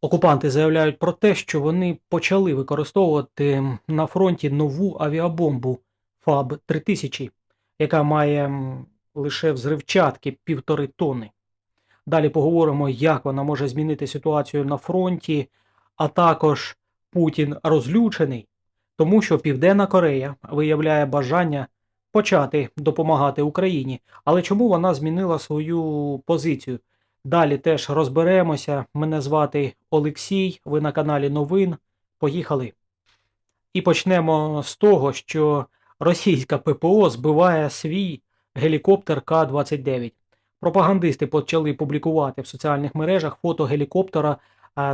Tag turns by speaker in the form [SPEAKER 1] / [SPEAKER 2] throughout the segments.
[SPEAKER 1] Окупанти заявляють про те, що вони почали використовувати на фронті нову авіабомбу ФАБ 3000, яка має лише взривчатки півтори тонни. Далі поговоримо, як вона може змінити ситуацію на фронті, а також Путін розлючений, тому що Південна Корея виявляє бажання почати допомагати Україні. Але чому вона змінила свою позицію? Далі теж розберемося. Мене звати Олексій, ви на каналі Новин. Поїхали. І почнемо з того, що російська ППО збиває свій гелікоптер К-29. Пропагандисти почали публікувати в соціальних мережах фото гелікоптера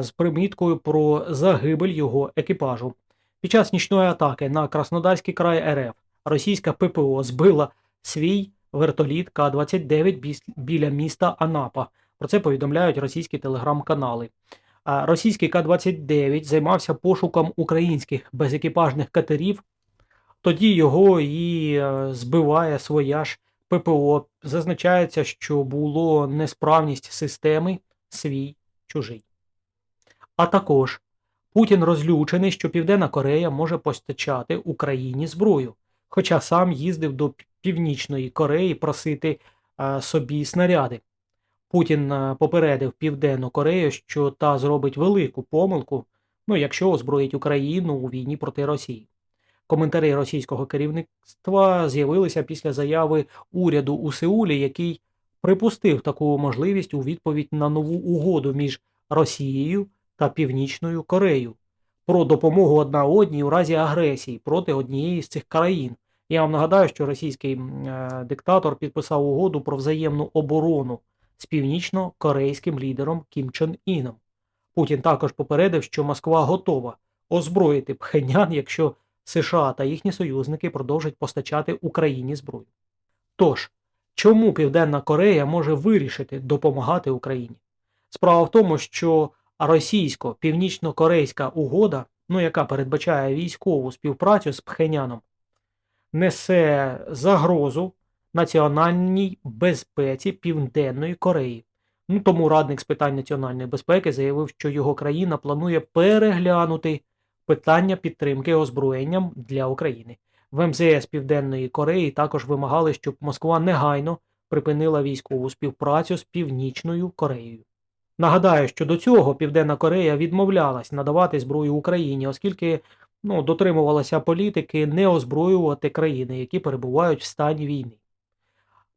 [SPEAKER 1] з приміткою про загибель його екіпажу. Під час нічної атаки на Краснодарський край РФ російська ППО збила свій вертоліт К-29 біля міста Анапа. Про це повідомляють російські телеграм-канали. Російський К-29 займався пошуком українських безекіпажних катерів, тоді його і е, збиває своя ж ППО. Зазначається, що було несправність системи свій чужий. А також Путін розлючений, що Південна Корея може постачати Україні зброю, хоча сам їздив до Північної Кореї просити е, собі снаряди. Путін е, попередив Південну Корею, що та зробить велику помилку, ну якщо озброїть Україну у війні проти Росії. Коментарі російського керівництва з'явилися після заяви уряду у Сеулі, який припустив таку можливість у відповідь на нову угоду між Росією та Північною Кореєю про допомогу одна одній у разі агресії проти однієї з цих країн. Я вам нагадаю, що російський е, диктатор підписав угоду про взаємну оборону з північно-корейським лідером Кім Чен Іном. Путін також попередив, що Москва готова озброїти Пхенян, якщо США та їхні союзники продовжать постачати Україні зброю. Тож, чому Південна Корея може вирішити допомагати Україні? Справа в тому, що російсько-північно-корейська угода, ну яка передбачає військову співпрацю з Пхеняном, несе загрозу національній безпеці Південної Кореї. Ну, тому радник з питань національної безпеки заявив, що його країна планує переглянути питання підтримки озброєнням для України. В МЗС Південної Кореї також вимагали, щоб Москва негайно припинила військову співпрацю з Північною Кореєю. Нагадаю, що до цього Південна Корея відмовлялась надавати зброю Україні, оскільки ну, дотримувалася політики не озброювати країни, які перебувають в стані війни.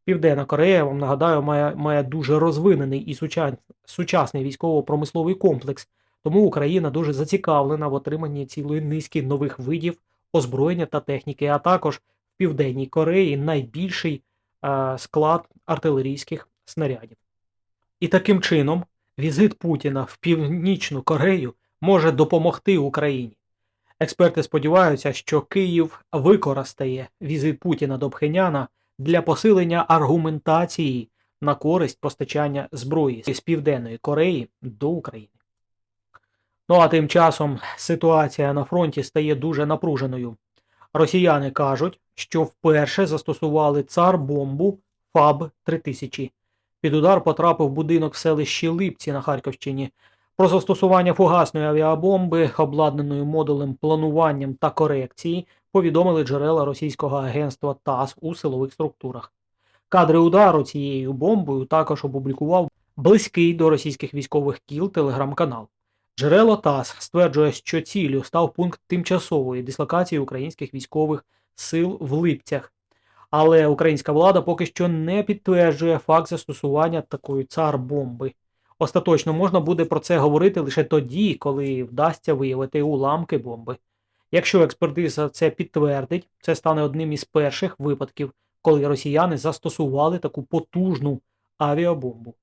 [SPEAKER 1] Південна Корея, вам нагадаю, має, має дуже розвинений і суча- сучасний військово-промисловий комплекс, тому Україна дуже зацікавлена в отриманні цілої низки нових видів озброєння та техніки, а також в Південній Кореї найбільший е, склад артилерійських снарядів. І таким чином візит Путіна в Північну Корею може допомогти Україні. Експерти сподіваються, що Київ використає візит Путіна до Пхеняна для посилення аргументації на користь постачання зброї з Південної Кореї до України. Ну а тим часом ситуація на фронті стає дуже напруженою. Росіяни кажуть, що вперше застосували цар бомбу ФАБ 3000. Під удар потрапив будинок в селищі Липці на Харківщині. Про застосування фугасної авіабомби, обладнаної модулем плануванням та корекції, повідомили джерела російського агентства ТАСС у силових структурах. Кадри удару цією бомбою також опублікував близький до російських військових кіл телеграм-канал. Джерело ТАСС стверджує, що ціллю став пункт тимчасової дислокації українських військових сил в Липцях. Але українська влада поки що не підтверджує факт застосування такої цар-бомби. Остаточно можна буде про це говорити лише тоді, коли вдасться виявити уламки бомби. Якщо експертиза це підтвердить, це стане одним із перших випадків, коли росіяни застосували таку потужну авіабомбу.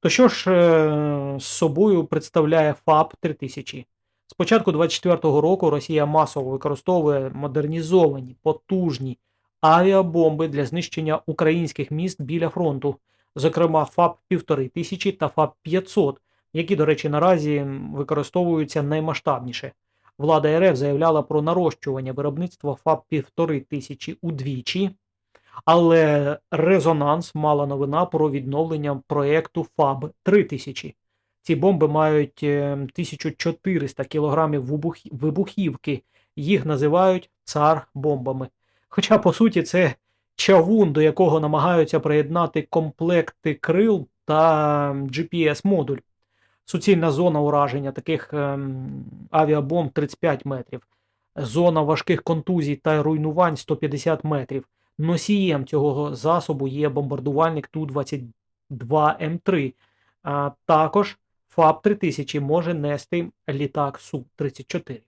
[SPEAKER 1] То що ж е, з собою представляє ФАП 3000? З початку 24-го року Росія масово використовує модернізовані, потужні авіабомби для знищення українських міст біля фронту, зокрема ФАП 1500 та ФАП 500, які, до речі, наразі використовуються наймасштабніше. Влада РФ заявляла про нарощування виробництва ФАП 1500 удвічі, але резонанс мала новина про відновлення проєкту ФАБ 3000. Ці бомби мають е, 1400 кг вибухівки. Їх називають цар бомбами. Хоча, по суті, це чавун, до якого намагаються приєднати комплекти крил та GPS-модуль. Суцільна зона ураження таких ем, авіабомб 35 метрів. Зона важких контузій та руйнувань 150 метрів. Носієм цього засобу є бомбардувальник Ту-22М3. А також ФАП-3000 може нести літак Су-34.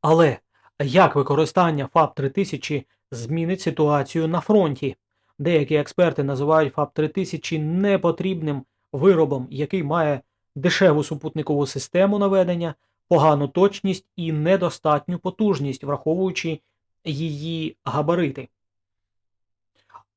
[SPEAKER 1] Але як використання ФАП-3000 змінить ситуацію на фронті? Деякі експерти називають ФАП-3000 непотрібним виробом, який має дешеву супутникову систему наведення, погану точність і недостатню потужність, враховуючи її габарити.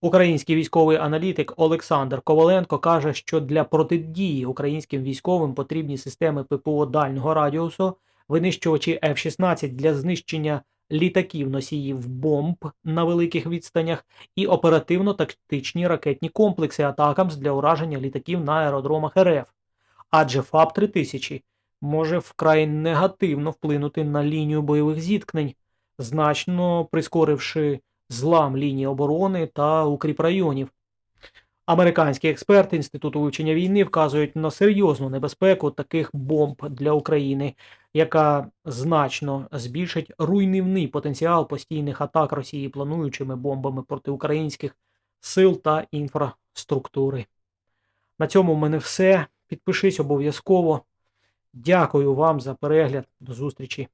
[SPEAKER 1] Український військовий аналітик Олександр Коваленко каже, що для протидії українським військовим потрібні системи ППО дальнього радіусу, винищувачі F-16 для знищення літаків носіїв бомб на великих відстанях і оперативно-тактичні ракетні комплекси атакамс для ураження літаків на аеродромах РФ. Адже ФАП-3000 може вкрай негативно вплинути на лінію бойових зіткнень, значно прискоривши злам лінії оборони та укріпрайонів. Американські експерти Інституту вивчення війни вказують на серйозну небезпеку таких бомб для України, яка значно збільшить руйнівний потенціал постійних атак Росії плануючими бомбами проти українських сил та інфраструктури. На цьому в мене все. Підпишись обов'язково. Дякую вам за перегляд. До зустрічі!